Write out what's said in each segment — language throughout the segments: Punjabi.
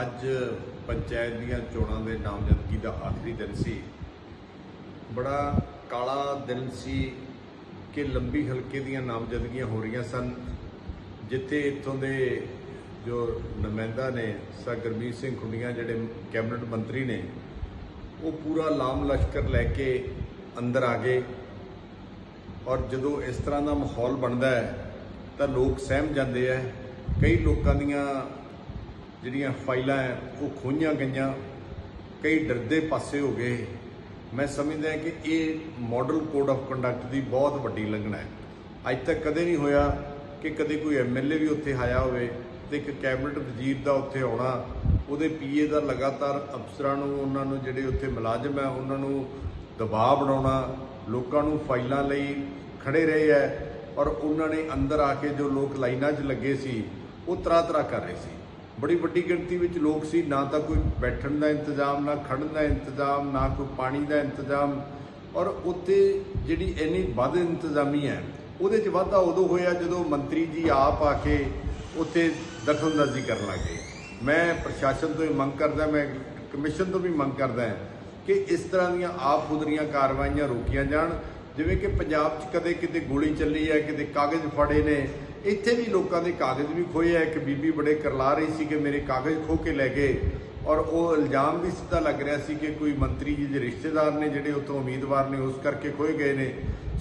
ਅੱਜ ਪੰਚਾਇਤ ਦੀਆਂ ਚੋਣਾਂ ਦੇ ਨਾਮਜ਼ਦਗੀ ਦਾ ਆਖਰੀ ਦਿਨ ਸੀ। ਬੜਾ ਕਾਲਾ ਦਿਨ ਸੀ ਕਿ ਲੰਬੀ ਹਲਕੇ ਦੀਆਂ ਨਾਮਜ਼ਦਗੀਆਂ ਹੋ ਰਹੀਆਂ ਸਨ। ਜਿੱਥੇ ਇੱਥੋਂ ਦੇ ਜੋ ਨੁਮਾਇੰਦਾ ਨੇ, ਸਰ ਗੁਰਮੀਤ ਸਿੰਘ ਖੁੰਡੀਆਂ, ਜਿਹੜੇ ਕੈਬਨਿਟ ਮੰਤਰੀ ਨੇ, ਉਹ ਪੂਰਾ ਲਾਮ ਲਸ਼ਕਰ ਲੈ ਕੇ ਅੰਦਰ ਆ ਗਏ। ਔਰ ਜਦੋਂ ਇਸ ਤਰ੍ਹਾਂ ਦਾ ਮਾਹੌਲ ਬਣਦਾ ਹੈ, ਤਾਂ ਲੋਕ ਸਹਿਮ ਜਾਂਦੇ ਆ ਕਈ ਲੋਕਾਂ ਦੀਆਂ ਜਿਹੜੀਆਂ ਫਾਈਲਾਂ ਹੈ ਉਹ ਖੋਈਆਂ ਗਈਆਂ। ਕਈ ਡਰਦੇ ਪਾਸੇ ਹੋ ਗਏ। ਮੈਂ ਸਮਝਦਾ ਕਿ ਇਹ ਮਾਡਲ ਕੋਡ ਆਫ ਕੰਡਕਟ ਦੀ ਬਹੁਤ ਵੱਡੀ ਲੰਘਣਾ ਹੈ ਅੱਜ ਤੱਕ ਕਦੇ ਨਹੀਂ ਹੋਇਆ ਕਿ ਕਦੇ ਕੋਈ ਐਮਐਲਏ ਵੀ ਉੱਥੇ ਆਇਆ ਹੋਵੇ ਤੇ ਇੱਕ ਕੈਬਨਿਟ ਵਜ਼ੀਰ ਦਾ ਉੱਥੇ ਆਉਣਾ। ਉਹਦੇ ਪੀਏ ਦਾ ਲਗਾਤਾਰ ਅਫਸਰਾਂ ਨੂੰ, ਉਹਨਾਂ ਨੂੰ ਜਿਹੜੇ ਉੱਥੇ ਮੁਲਾਜ਼ਮ ਹੈ ਉਹਨਾਂ ਨੂੰ ਦਬਾਅ ਬਣਾਉਣਾ। ਲੋਕਾਂ ਨੂੰ ਫਾਈਲਾਂ ਲਈ ਖੜੇ ਰਹੇ ਹੈ ਔਰ ਉਹਨਾਂ ਨੇ ਅੰਦਰ ਆ ਕੇ ਜੋ ਲੋਕ ਲਾਈਨਾਂ 'ਚ ਲੱਗੇ ਸੀ, ਉਹ ਤਰਾ ਤਰਾ ਕਰ ਰਹੇ ਸੀ। ਬੜੀ ਵੱਡੀ ਗਿਣਤੀ ਵਿੱਚ ਲੋਕ ਸੀ, ਨਾ ਤਾਂ ਕੋਈ ਬੈਠਣ ਦਾ ਇੰਤਜ਼ਾਮ, ਨਾ ਖੜਨ ਦਾ ਇੰਤਜ਼ਾਮ, ਨਾ ਕੋਈ ਪਾਣੀ ਦਾ ਇੰਤਜ਼ਾਮ। ਔਰ ਉੱਥੇ ਜਿਹੜੀ ਇੰਨੀ ਵੱਧ ਇੰਤਜ਼ਾਮੀ ਹੈ, ਉਹਦੇ 'ਚ ਵਾਧਾ ਉਦੋਂ ਹੋਇਆ ਜਦੋਂ ਮੰਤਰੀ ਜੀ ਆਪ ਆ ਕੇ ਉੱਥੇ ਦਖਲਅੰਦਾਜ਼ੀ ਕਰਨ ਲੱਗੇ ਮੈਂ ਪ੍ਰਸ਼ਾਸਨ ਤੋਂ ਇਹ ਮੰਗ ਕਰਦਾ, ਮੈਂ ਕਮਿਸ਼ਨ ਤੋਂ ਵੀ ਮੰਗ ਕਰਦਾ ਕਿ ਇਸ ਤਰ੍ਹਾਂ ਦੀਆਂ ਆਪ ਖੁਦਰੀਆਂ ਕਾਰਵਾਈਆਂ ਰੋਕੀਆਂ ਜਾਣ। ਜਿਵੇਂ ਕਿ ਪੰਜਾਬ 'ਚ ਕਦੇ ਕਿਤੇ ਗੋਲੀ ਚੱਲੀ ਹੈ, ਕਿਤੇ ਕਾਗਜ਼ ਫੜੇ ਨੇ ਇੱਥੇ ਵੀ ਲੋਕਾਂ ਦੇ ਕਾਗਜ਼ ਵੀ ਖੋਏ ਆ। ਇੱਕ ਬੀਬੀ ਬੜੇ ਕਰਲਾ ਰਹੀ ਸੀ ਕਿ ਮੇਰੇ ਕਾਗਜ਼ ਖੋ ਕੇ ਲੈ ਗਏ ਔਰ ਉਹ ਇਲਜ਼ਾਮ ਵੀ ਸਿੱਧਾ ਲੱਗ ਰਿਹਾ ਸੀ ਕਿ ਕੋਈ ਮੰਤਰੀ ਜੀ ਦੇ ਰਿਸ਼ਤੇਦਾਰ ਨੇ ਜਿਹੜੇ ਉੱਥੋਂ ਉਮੀਦਵਾਰ ਨੇ ਉਸ ਕਰਕੇ ਖੋਏ ਗਏ ਨੇ।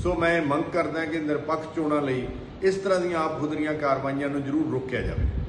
ਸੋ ਮੈਂ ਮੰਗ ਕਰਦਾ ਕਿ ਨਿਰਪੱਖ ਚੋਣਾਂ ਲਈ ਇਸ ਤਰ੍ਹਾਂ ਦੀਆਂ ਆਪ ਖੁਦਰੀਆਂ ਕਾਰਵਾਈਆਂ ਨੂੰ ਜ਼ਰੂਰ ਰੋਕਿਆ ਜਾਵੇ।